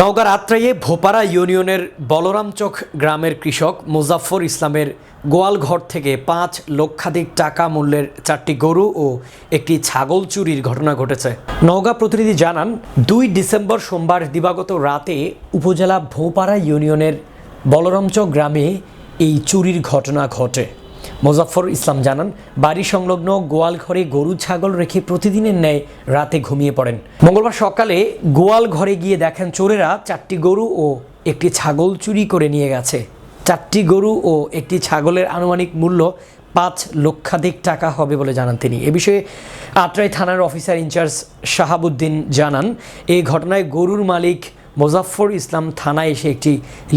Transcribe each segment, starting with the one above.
নওগাঁর আত্রাইয়ে ভোপারা ইউনিয়নের বলরামচক গ্রামের কৃষক মুজাফর ইসলামের গোয়ালঘর থেকে পাঁচ লক্ষাধিক টাকা মূল্যের চারটি গরু ও একটি ছাগল চুরির ঘটনা ঘটেছে। নওগাঁ প্রতিনিধি জানান, দুই ডিসেম্বর সোমবার দিবাগত রাতে উপজেলা ভোপারা ইউনিয়নের বলরামচক গ্রামে এই চুরির ঘটনা ঘটে। মোজাফর ইসলাম জানান, বাড়ি সংলগ্ন গোয়াল ঘরে গরু, ছাগল রেখে প্রতিদিনের ন্যায় রাতে ঘুমিয়ে পড়েন। মঙ্গলবার সকালে গোয়াল ঘরে গিয়ে দেখেন চোরেরা চারটি গরু ও একটি ছাগল চুরি করে নিয়ে গেছে। চারটি গরু ও একটি ছাগলের আনুমানিক মূল্য পাঁচ লক্ষাধিক টাকা হবে বলে জানান তিনি। এ বিষয়ে আত্রাই থানার অফিসার ইনচার্জ শাহাবুদ্দিন জানান, এই ঘটনায় গরুর মালিক মোজাফফর ইসলাম থানায় এসে একটি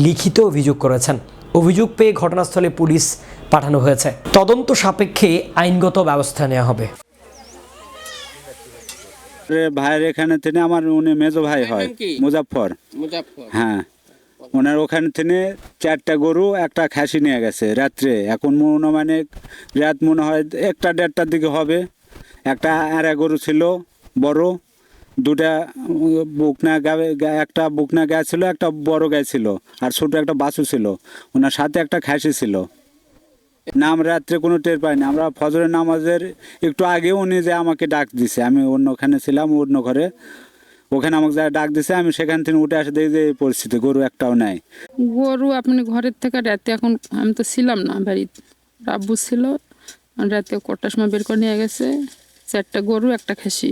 লিখিত অভিযোগ করেছেন। অভিযোগ পেয়ে ঘটনাস্থলে পুলিশ পাঠানো হয়েছে। তদন্ত সাপেক্ষে আইনগত ব্যবস্থা নেওয়া হবে। ভাইয়ের এখানে থেকে আমার উনি মেজো ভাই হয় মুজাফর হ্যাঁ। ওনার ওখানে থেকে চারটা গরু একটা খাসি নিয়ে গেছে রাত্রে। এখন মনে মানে রাত মনে হয় একটা দেড়টার দিকে হবে। একটা আড়া গরু ছিল বড়। দুটা বুকনা গাবে গা- একটা বুকনা গায়ে ছিল একটা বড় গায়ে ছিল। আর ছোট একটা বাছু ছিল। ওনার সাথে একটা খাসি ছিল। নাম রাত্রে কোনো টের পাইনি। আমরা ফজরের নামাজের একটু আগে উনি যে আমাকে ডাক দিছে। আমি অন্য ওখানে ছিলাম অন্য ঘরে। ওখানে আমাকে যারা ডাক দিছে আমি সেখান থেকে উঠে আসে দেখি যে এই পরিস্থিতি গরু একটাও নাই। গরু আপনি ঘরের থেকে রাতে এখন আমি তো ছিলাম না বাড়িতে। আব্বু ছিল রাতে কটার সময় বের করে নিয়ে গেছে। চারটা গরু একটা খাসি।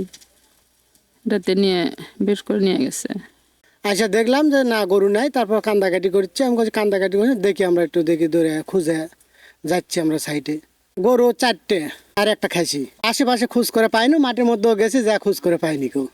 রাতে নিয়ে বের করে নিয়ে গেছে। আচ্ছা দেখলাম যে না গরু নাই তারপর কান্দাকাটি করছে। আমি বলছি কান্দাকাটি করছি দেখি আমরা একটু দেখি ধরে খুঁজে। যাচ্ছি আমরা সাইডে গরু চারটে আর একটা খাইছি। আশেপাশে খোঁজ করে পাইনি মাঠের মধ্যেও গেছি, যা খোঁজ করে পাইনি কেউ।